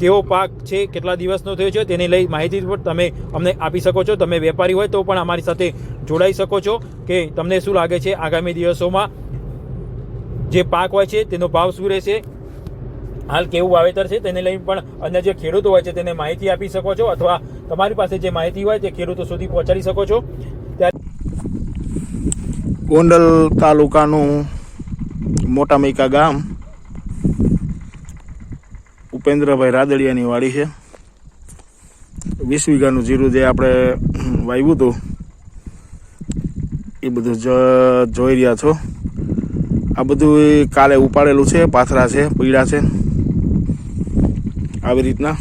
કેવો પાક છે, કેટલા દિવસનો થયો છે, તેને લઈ માહિતી પણ તમે અમને આપી શકો છો. તમે વેપારી હોય તો પણ અમારી સાથે જોડાઈ શકો છો કે તમને શું લાગે છે આગામી દિવસોમાં. જે પાક હોય છે, તેનો ભાવ શું રહેશે? હાલ કેવું વાવેતર છે, તેને લઈને પણ અન્ય જે ખેડૂતો હોય છે, તેને માહિતી આપી શકો છો અથવા તમારી પાસે જે માહિતી હોય તે ખેડૂતો સુધી પહોંચાડી શકો છો. ગોંડલ તાલુકાનું મોટા મૈકા ગામ ઉપેન્દ્રભાઈ રાદડિયાની વાડી છે. વીસ વીઘાનું જીરું જે આપણે વાવ્યું હતું, એ બધું જોઈ રહ્યા છો. આ બધું કાલે ઉપાડેલું છે, પાથરા છે પીડા છે. આવી રીતના.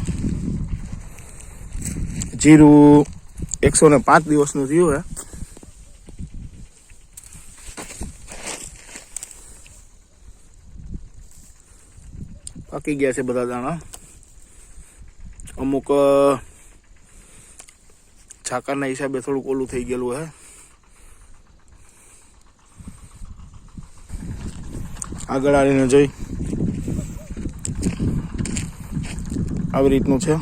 જીરું એકસો ને પાંચ દિવસનું થયું હે. પાકી ગયા છે બધા દાણા. અમુક અ, હિસાબે થોડુંક ઓલું થઈ ગયેલું હે. આગળ આવીને જોઈ. આવી રીતનું છે.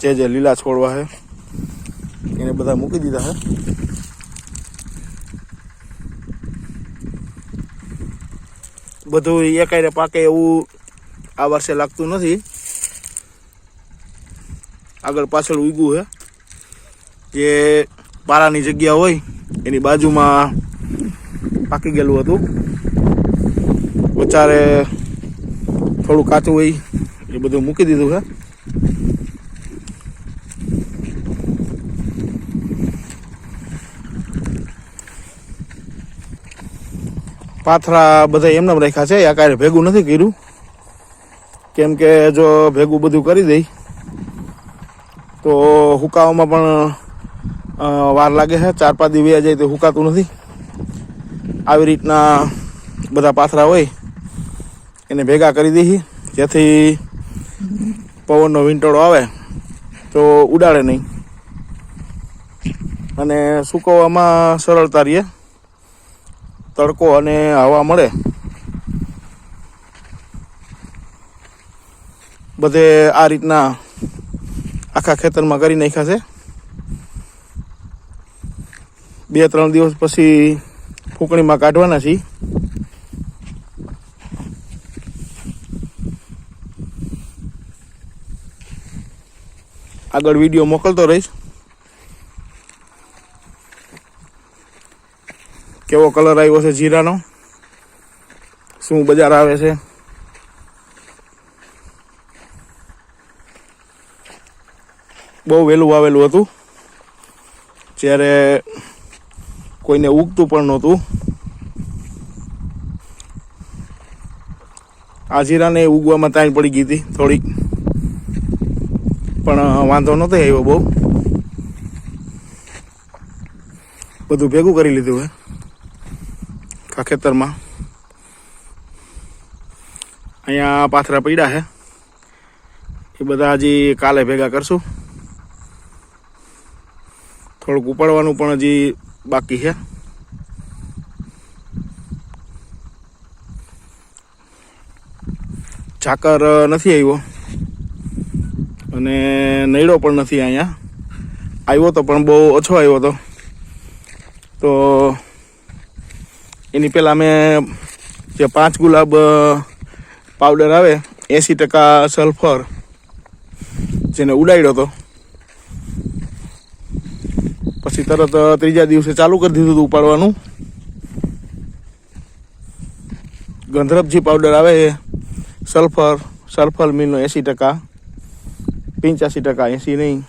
જે જે લીલા છોડવા છે એને બધા મૂકી દીધા હે. બધું એકાયરે પાકે એવું આ વર્ષે લાગતું નથી. આગળ પાછળ ઉગ્યું છે જે પારાની જગ્યા હોય, એની બાજુમાં પાકી ગયેલું હતું. વચારે થોડું કાચું હોય, એ બધું મૂકી દીધું છે પાથરા બધા એમને રાખ્યા છે, આ કાંઈ ભેગું નથી કર્યું. કેમ કે જો ભેગું બધું કરી દઈ, તો હુકાવામાં પણ વાર લાગે છે. ચાર પાંચ દી વયા જાય તો હુકાતું નથી. આવી રીતના બધા પાથરા હોય, એને ભેગા કરી દઈએ. જેથી પવનનો વીંટળો આવે, તો ઉડાડે નહીં. અને સૂકવવામાં સરળતા રહે. તડકો અને હવા મળે. બધે આ રીતના આખા ખેતરમાં કરી નાખ્યા છે. બે ત્રણ દિવસ પછી ફૂંકણીમાં કાઢવાના છીએ. આગળ વીડિયો મોકલતો રહીશ. કેવો કલર આવ્યો છે જીરાનો? શું બજાર આવે છે? બહુ વહેલું વાવેલું હતું. જ્યારે કોઈને ઉગતું પણ નહોતું. આ જીરાને ઉગવામાં તાણ પડી ગઈ હતી થોડીક. પણ વાંધો નહોતો આવ્યો બહુ. બધું ભેગું કરી લીધું હે. આ ખેતરમાં. અહીંયા પાથરા પડ્યા છે એ બધા હજી કાલે ભેગા કરશું. થોડુંક ઉપાડવાનું પણ હજી બાકી છે. ઝાકર નથી આવ્યો. અને નૈડો પણ નથી અહીંયા. આવ્યો તો પણ બહુ ઓછો આવ્યો તો તો એની પહેલાં મેં જે પાંચ ગુલાબ પાવડર આવે, એંસી ટકા સલ્ફર જેને ઉડાડ્યો હતો. પછી તરત ત્રીજા દિવસે ચાલુ કરી દીધું હતું ઉપાડવાનું. ગંધરપજી પાવડર આવે સલ્ફર સલ્ફર મિલનો એંસી ટકા, પંચ્યાસી ટકા એંસી નહીં.